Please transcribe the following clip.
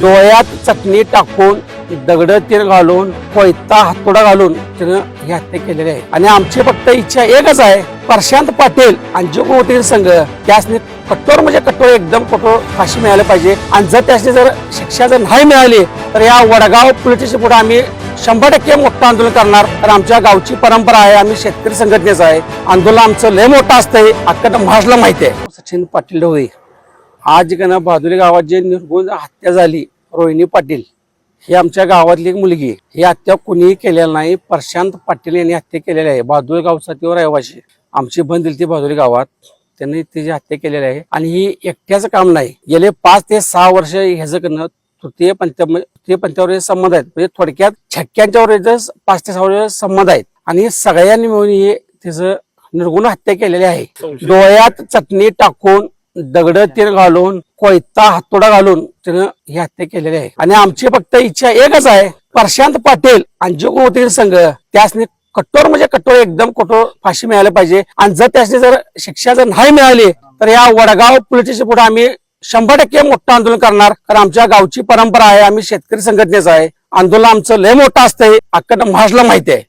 डोळ्यात चटणी टाकून दगड तीर घालून कोयता हातोडा घालून तिनं ही हत्या केलेली आहे. आणि आमची फक्त इच्छा एकच आहे प्रशांत पाटील आणि जो वकील संघ त्यासने कठोर म्हणजे कठोर एकदम कठोर फाशी मिळायला पाहिजे. आणि जर त्यासने जर शिक्षा जर नाही मिळाली तर या वडगाव पोलीस स्टेशन पुढे आम्ही शंभर टक्के मोठं आंदोलन करणार. तर आमच्या गावची परंपरा आहे आम्ही शेतकरी संघटनेचं आहे. आंदोलन आमचं लय मोठं असतंय अख्खा महाराष्ट्राला माहिती आहे. सचिन पाटील ढोळे आज का ना बहादुरी गावात जे निर्गुण हत्या झाली रोहिणी पाटील. ही आमच्या गावातली एक मुलगी. ही हत्या कुणीही केलेली नाही प्रशांत पाटील यांनी हत्या केलेली आहे. बहादुरी गावचा ती रहिवाशी आमची बंद दिली ती बहादुरी गावात. त्यांनी तिची हत्या केलेली आहे आणि ही एकट्याचं काम नाही. गेले पाच ते सहा वर्ष ह्याचं करणं तृतीय पंच तृतीय पंचावर संबंध आहेत. म्हणजे थोडक्यात छक्क्यांच्यावर याचं पाच ते सहा वर्ष संबंध आहेत. आणि सगळ्यांनी मिळून हे त्याचं निर्गुण हत्या केलेली आहे. डोळ्यात चटणी टाकून दगड तीर घालून कोयता हातोडा घालून त्यानं ही हत्या केलेली आहे. आणि आमची फक्त इच्छा एकच आहे प्रशांत पाटील आणि जो वकील संघ त्यासने कठोर म्हणजे कठोर एकदम कठोर फाशी मिळायला पाहिजे. आणि जर त्यासने जर शिक्षा जर नाही मिळाली तर या वडगाव पोलीस स्टेशन पुढे आम्ही शंभर टक्के मोठं आंदोलन करणार. कारण आमच्या गावची परंपरा आहे आम्ही शेतकरी संघटनेचं आहे. आंदोलन आमचं लय मोठं असतंय अख्खा महाराष्ट्राला माहिती आहे.